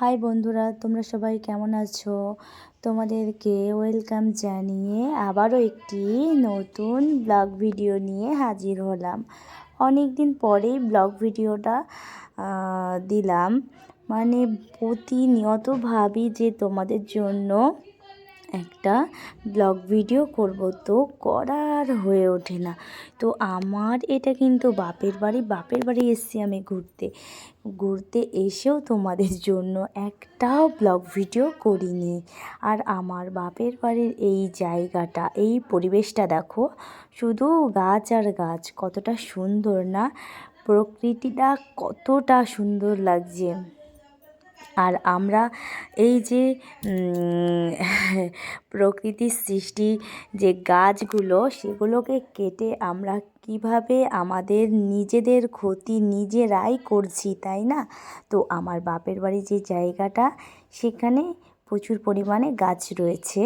High বন্ধুরা, তোমরা সবাই কেমন আছো? তোমাদেরকে ওয়েলকাম জানিয়ে আবারও একটি নতুন ব্লগ ভিডিও নিয়ে হাজির হলাম। অনেক দিন পরেই ব্লগ ভিডিওটা দিলাম। মানে প্রতিনিয়ত ভাবি যে তোমাদের জন্য একটা ব্লগ ভিডিও করব। তো করার হয়ে ওঠে না। তো আমার এটা কিন্তু বাপের বাড়ি বাপের বাড়ি এসছি আমি ঘুরতে। ঘুরতে এসেও তোমাদের জন্য একটাও ব্লগ ভিডিও করিনি। আর আমার বাপের বাড়ির এই জায়গাটা, এই পরিবেশটা দেখো, শুধু গাছ আর গাছ, কতটা সুন্দর না? প্রকৃতিটা কতটা সুন্দর লাগছে। আর আমরা এই যে প্রকৃতির সৃষ্টি যে গাছগুলো, সেগুলোকে কেটে আমরা কীভাবে আমাদের নিজেদের ক্ষতি নিজেরাই করছি, তাই না? তো আমার বাপের বাড়ি যে জায়গাটা, সেখানে প্রচুর পরিমাণে গাছ রয়েছে।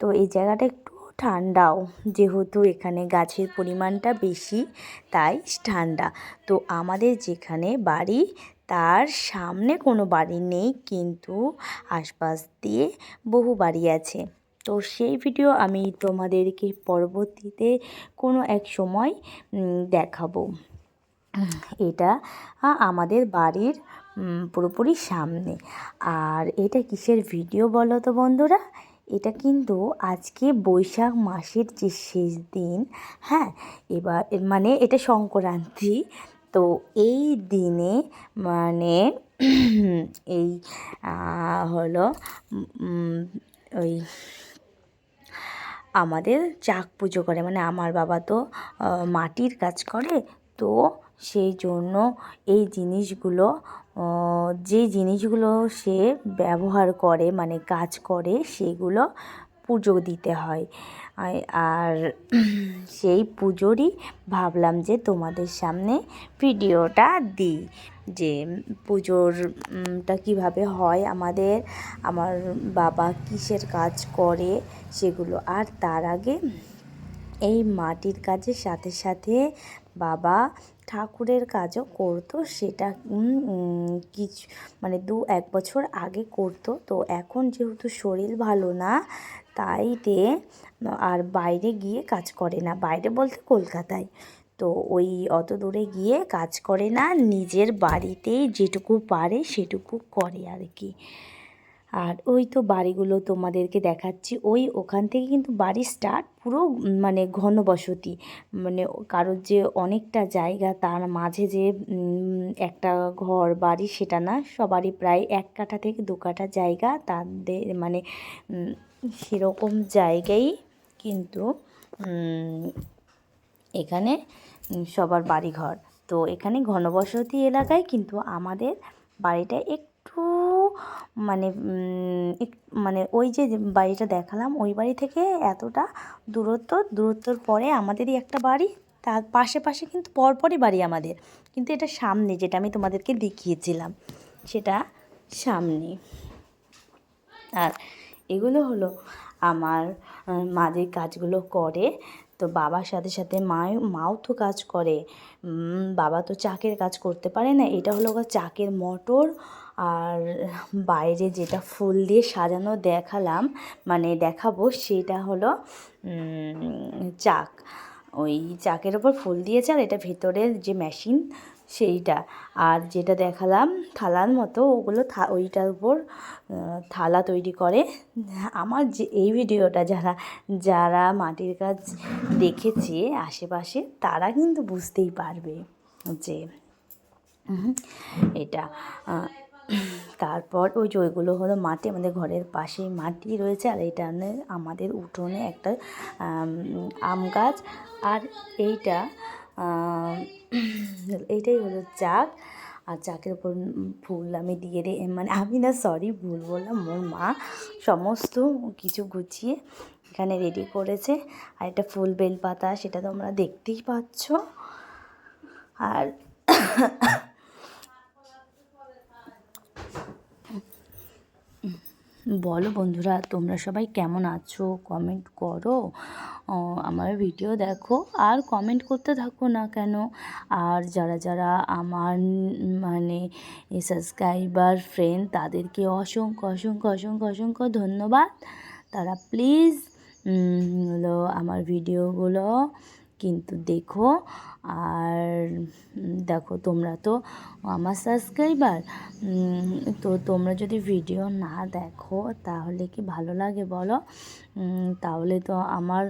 তো এই জায়গাটা একটু ঠান্ডাও, যেহেতু এখানে গাছের পরিমাণটা বেশি, তাই ঠান্ডা। তো আমাদের যেখানে বাড়ি তার সামনে কোনো বাড়ি নেই, কিন্তু আশপাশ দিয়ে বহু বাড়ি আছে। তো সেই ভিডিও আমি তোমাদেরকে পরবর্তীতে কোনো এক সময় দেখাবো। এটা আমাদের বাড়ির পুরোপুরি সামনে। আর এটা কিসের ভিডিও বলো তো বন্ধুরা? এটা কিন্তু আজকে বৈশাখ মাসের যে শেষ দিন হ্যাঁ? এবার মানে এটা সংক্রান্তি। তো এই দিনে মানে এই হলো ওই আমাদের চাক পুজো করে। মানে আমার বাবা তো মাটির কাজ করে। তো সেই জন্য এই জিনিসগুলো যে জিনিসগুলো সে ব্যবহার করে মানে কাজ করে, সেগুলো পুজো দিতে হয়। আর সেই পুজোরই ভাবলাম যে তোমাদের সামনে ভিডিওটা দিই, যে পুজোরটা কীভাবে হয় আমাদের, আমার বাবা কিসের কাজ করে সেগুলো, আর তার আগে এই মাটির কাজের সাথে সাথে বাবা ঠাকুরের কাজও করতো, সেটা কিছু মানে দু এক বছর আগে করতো, তো এখন যেহেতু শরীর ভালো না তাইতে আর বাইরে গিয়ে কাজ করে না। বাইরে বলতে কলকাতায়। তো ওই অত দূরে গিয়ে কাজ করে না, নিজের বাড়িতেই যেটুকু পারে সেটুকু করে আর কি। আর ওই তো বাড়িগুলো তোমাদেরকে দেখাচ্ছি। ওই ওখান থেকে কিন্তু বাড়ি স্টার্ট পুরো মানে ঘনবসতি। মানে কারোর যে অনেকটা জায়গা, তার মাঝে যে একটা ঘর, বাড়ি সেটা না, সবারই প্রায় এক কাঠা থেকে দু কাঠা জায়গা। তাদের মানে সেরকম জায়গায় কিন্তু এখানে সবার বাড়িঘর। তো এখানে ঘনবসতি এলাকায় কিন্তু আমাদের বাড়িটা একটু মানে মানে ওই যে বাড়িটা দেখালাম, ওই বাড়ি থেকে এতটা দূরত্ব, দূরত্বর পরে আমাদেরই একটা বাড়ি, তার পাশে পাশে কিন্তু পরপরই বাড়ি আমাদের। কিন্তু এটা সামনে, যেটা আমি তোমাদেরকে দেখিয়েছিলাম, সেটা সামনে। আর এগুলো হলো আমার মা যে কাজগুলো করে, তো বাবার সাথে সাথে মাও মাও তো কাজ করে বাবা তো চাকের কাজ করতে পারে না, এটা হলো চাকের মোটর আর বাইরে যেটা ফুল দিয়ে সাজানো দেখালাম মানে দেখাবো, সেটা হলো চাক। ওই চাকের ওপর ফুল দিয়েছে আর এটা ভেতরের যে মেশিন, সেইটা। আর যেটা দেখালাম, থালার মতো, ওগুলো ওইটার উপর থালা তৈরি করে। আমার যে, এই ভিডিওটা যারা যারা মাটির কাজ দেখেছে আশেপাশে, তারা কিন্তু বুঝতেই পারবে যে এটা তারপর ওই যে ওইগুলো হলো মাটি আমাদের ঘরের পাশেই মাটি রয়েছে আর এটা আমাদের উঠোনে একটা, আম গাছ। আর এইটা এইটাই হলো চাক। আর চাকের ওপর ফুল আমি দিয়ে রে মানে আমি না সরি ভুল বললাম, মোর মা সমস্ত কিছু গুছিয়ে এখানে রেডি করেছে। আর একটা ফুল বেল পাতা সেটা তোমরা দেখতেই পাচ্ছ। আর বলো বন্ধুরা, তোমরা সবাই কেমন আছো? কমেন্ট করো। আমার ভিডিও দেখো। আর কমেন্ট করতে থাকো না কেন? আর যারা যারা আমার মানে সাবস্ক্রাইবার ফ্রেন্ড তাদেরকে অসংখ্য অসংখ্য অসংখ্য অসংখ্য ধন্যবাদ। তারা প্লিজ হলো আমার ভিডিওগুলো কিন্তু দেখো, আর দেখো তোমরা তো আমার সাবস্ক্রাইবার তো তোমরা যদি ভিডিও না দেখো তাহলে কি ভালো লাগে বলো? তাহলে তো আমার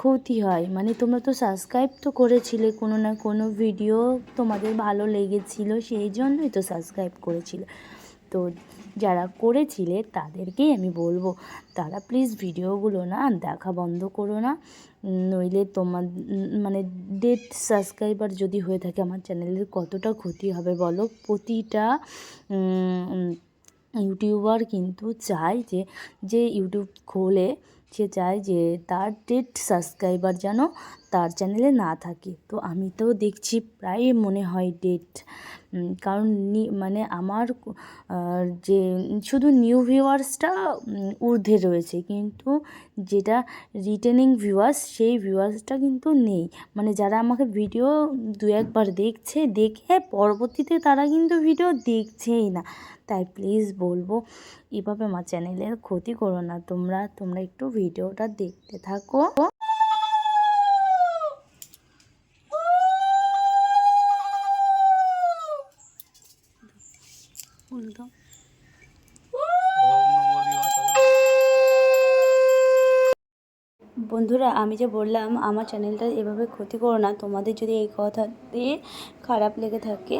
ক্ষতি হয়। মানে তোমরা তো সাবস্ক্রাইব তো করেছিলে, কোনো না কোনো ভিডিও তোমাদের ভালো লেগেছিলো, সেই জন্যই তো সাবস্ক্রাইব করেছিলে। তো যারা করেছিলে তাদেরকেই আমি বলব, তারা প্লিজ ভিডিওগুলো না দেখা বন্ধ করো না। নইলে তোমার মানে ডেট সাবস্ক্রাইবার যদি হয়ে থাকে আমার চ্যানেলের কতটা ক্ষতি হবে বলো? প্রতিটা ইউটিউবার কিন্তু চায় যে যে ইউটিউব খোলে, সে চায় যে তার ডেট সাবস্ক্রাইবার যেন তার চ্যানেলে না থাকে। তো আমি তো দেখছি প্রায় মনে হয় ডেট কারণ মানে আমার যে, শুধু নিউ ভিউয়ার্সটা ঊর্ধ্বে রয়েছে। কিন্তু যেটা রিটেনিং ভিউয়ার্স সেই ভিউয়ার্সটা কিন্তু নেই। মানে যারা আমাকে ভিডিও দু একবার দেখছে, দেখে পরবর্তীতে তারা কিন্তু ভিডিও দেখছেই না। তাই প্লিজ বলব, এভাবে আমার চ্যানেলের ক্ষতি করো না। তোমরা তোমরা একটু ভিডিওটা দেখতে থাকো। বন্ধুরা, আমি যে বললাম, আমার চ্যানেলটা এভাবে ক্ষতি করো না। তোমাদের যদি এই কথাতে খারাপ লেগে থাকে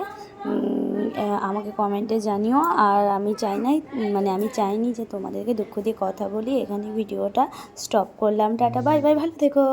আমাকে কমেন্টে জানিও। আর আমি চাই নাই মানে আমি চাইনি যে তোমাদেরকে দুঃখ দিয়ে কথা বলি। এখানে ভিডিওটা স্টপ করলাম। টাটা, বাই বাই, ভালো থেকো।